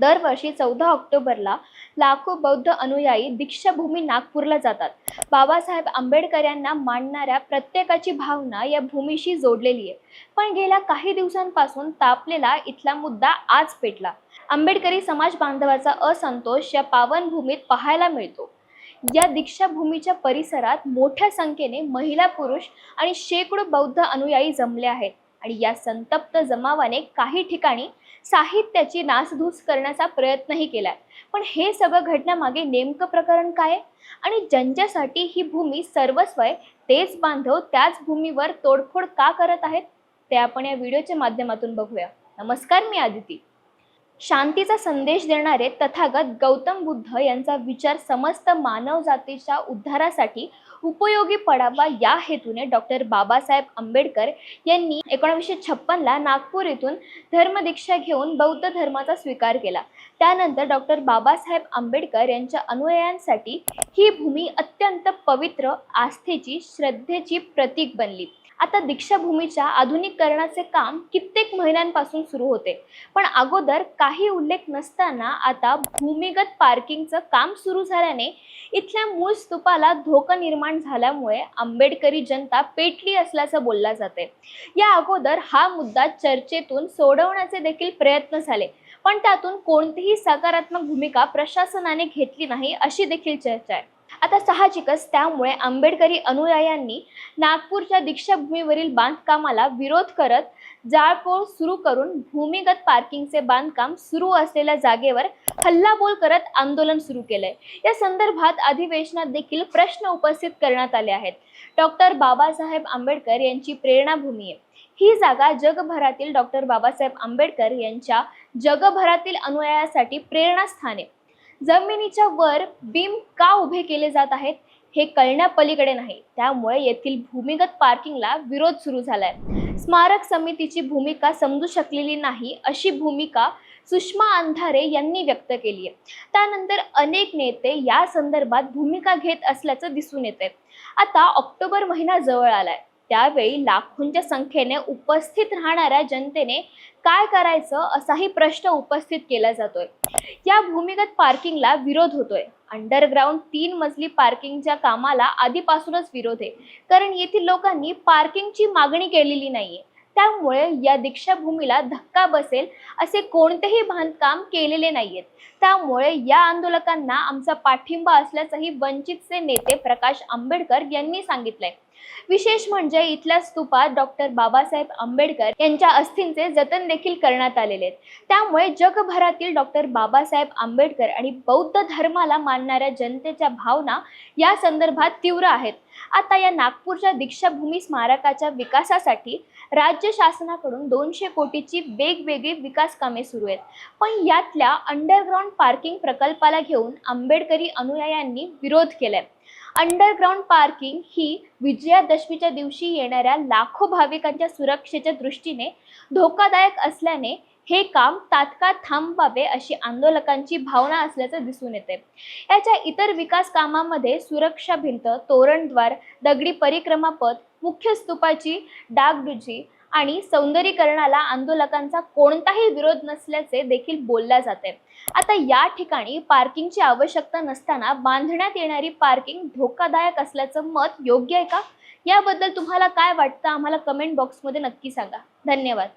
दरवर्षी चौदा ऑक्टोबरला लाखो बौद्ध अनुयायी दीक्षाभूमी नागपूरला जातात. बाबासाहेब आंबेडकर यांना मांडणाऱ्या प्रत्येकाची भावना या भूमीशी जोडलेली आहे. पण गेल्या काही दिवसांपासून तापलेला इथला मुद्दा आज पेटला. आंबेडकरी समाज बांधवाचा असंतोष या पावनभूमीत पाहायला मिळतो. या दीक्षाभूमीच्या परिसरात मोठ्या संख्येने महिला पुरुष आणि शेकडो बौद्ध अनुयायी जमले आहेत. आणि या संतप्त जमावाने काही ठिकाणी साहित्याची नासधूस करण्याचा प्रयत्नही केलाय पण हे सगळं घडण्यामागे नेमकं प्रकरण काय आहे? आणि ज्यांच्यासाठी ही भूमी सर्वस्व आहे तेच बांधव त्याच भूमीवर तोडफोड का करत आहेत? ते आपण या व्हिडिओच्या माध्यमातून बघूया. नमस्कार मी आदिती. शांतीचा संदेश देणारे तथागत गौतम बुद्ध यांचा विचार समस्त मानव जातीच्या उद्धारासाठी उपयोगी पडावा या हेतूने डॉक्टर बाबासाहेब आंबेडकर यांनी एकोणीसशे छप्पनला नागपूर येथून धर्मदीक्षा घेऊन बौद्ध धर्माचा स्वीकार केला. त्यानंतर डॉक्टर बाबासाहेब आंबेडकर यांच्या अनुयायांसाठी ही भूमी अत्यंत पवित्र आस्थेची श्रद्धेची प्रतीक बनली. आता दीक्षाभूमीच्या आधुनिकीकरणाचे काम कित्येक महिन्यांपासून सुरू होते. पण अगोदर काही उल्लेख नसताना आता भूमिगत पार्किंगचं काम सुरू झाल्याने इथल्या मूळ स्तूपाला धोका निर्माण झाल्यामुळे आंबेडकरी जनता पेटली असल्याचं बोलला जाते. या अगोदर हा मुद्दा चर्चेतून सोडवण्याचे देखील प्रयत्न झाले. पण त्यातून कोणतीही सकारात्मक भूमिका प्रशासनाने घेतली नाही अशी देखील चर्चा आहे. आता साहजिकच त्यामुळे आंबेडकरी अनुयायांनी नागपूरच्या दीक्षाभूमीवरील बांधकामाला विरोध करत जाळपोळ सुरू करून भूमिगत पार्किंगचे बांधकाम सुरू असलेल्या जागेवर हल्लाबोल करत आंदोलन सुरू केलंय. या संदर्भात अधिवेशनात देखील प्रश्न उपस्थित करण्यात आले आहेत. डॉक्टर बाबासाहेब आंबेडकर यांची प्रेरणाभूमी आहे. ही जागा जगभरातील डॉक्टर बाबासाहेब आंबेडकर यांच्या जगभरातील अनुयायासाठी प्रेरणास्थान आहे. जमिनीच्या वर बीम का उभे केले जात आहेत हे कळण्यापलीकडे नाही. त्यामुळे येथील भूमिगत पार्किंगला विरोध सुरू झालाय. स्मारक समितीची भूमिका समजू शकलेली नाही अशी भूमिका सुषमा अंधारे यांनी व्यक्त केली आहे त्यानंतर अनेक नेते या संदर्भात भूमिका घेत असल्याचं दिसून येते आता ऑक्टोबर महिना जवळ आलाय. त्यावेळी लाखोंच्या संख्येने उपस्थित राहणाऱ्या जनतेने काय करायचं असाही प्रश्न उपस्थित केला जातोय. या भूमिगत पार्किंगला विरोध होतोय. अंडरग्राऊंड तीन मजली पार्किंगच्या कामाला आधीपासूनच विरोध आहे. कारण येथील लोकांनी पार्किंगची मागणी केलेली नाहीये. त्यामुळे या दीक्षाभूमीला धक्का बसेल असे कोणतेही बांधकाम केलेले नाहीयेत. त्यामुळे या आंदोलकांना आमचा पाठिंबा असल्याचंही वंचितचे नेते प्रकाश आंबेडकर यांनी सांगितलंय. विशेष म्हणजे इथल्या स्तूपात डॉक्टर बाबासाहेब आंबेडकर यांच्या अस्थींचे जतन देखील करण्यात आलेले आहेत. त्यामुळे जगभरातील डॉक्टर बाबासाहेब आंबेडकर आणि बौद्ध धर्माला मानणाऱ्या जनतेच्या भावना या संदर्भात तीव्र आहेत. आता या नागपूरच्या दीक्षाभूमी स्मारकाच्या विकासासाठी राज्य शासनाकडून दोनशे कोटीची वेगवेगळी विकास कामे सुरू आहेत. पण यातल्या अंडरग्राऊंड पार्किंग प्रकल्पाला घेऊन आंबेडकरी अनुयायांनी विरोध केलाय. अंडरग्राऊंड पार्किंग ही विजयादशमीच्या दिवशी येणाऱ्या लाखो भाविकांच्या सुरक्षेच्या दृष्टीने धोकादायक असल्याने हे काम तात्काळ थांबवावे अशी आंदोलकांची भावना असल्याचं दिसून येते. याच्या इतर विकास कामामध्ये सुरक्षा भिंत तोरणद्वार दगडी परिक्रमा पथ मुख्य स्तूपाची डागडुजी आणि सौंदर्यीकरणाला आंदोलकांचा कोणताही विरोध नसल्याचे देखील बोलल्या जाते. आता या ठिकाणी पार्किंगची आवश्यकता नसताना बांधण्यात येणारी पार्किंग धोकादायक असल्याचं मत योग्य आहे का? याबद्दल तुम्हाला काय वाटतं? आम्हाला कमेंट बॉक्समध्ये नक्की सांगा. धन्यवाद.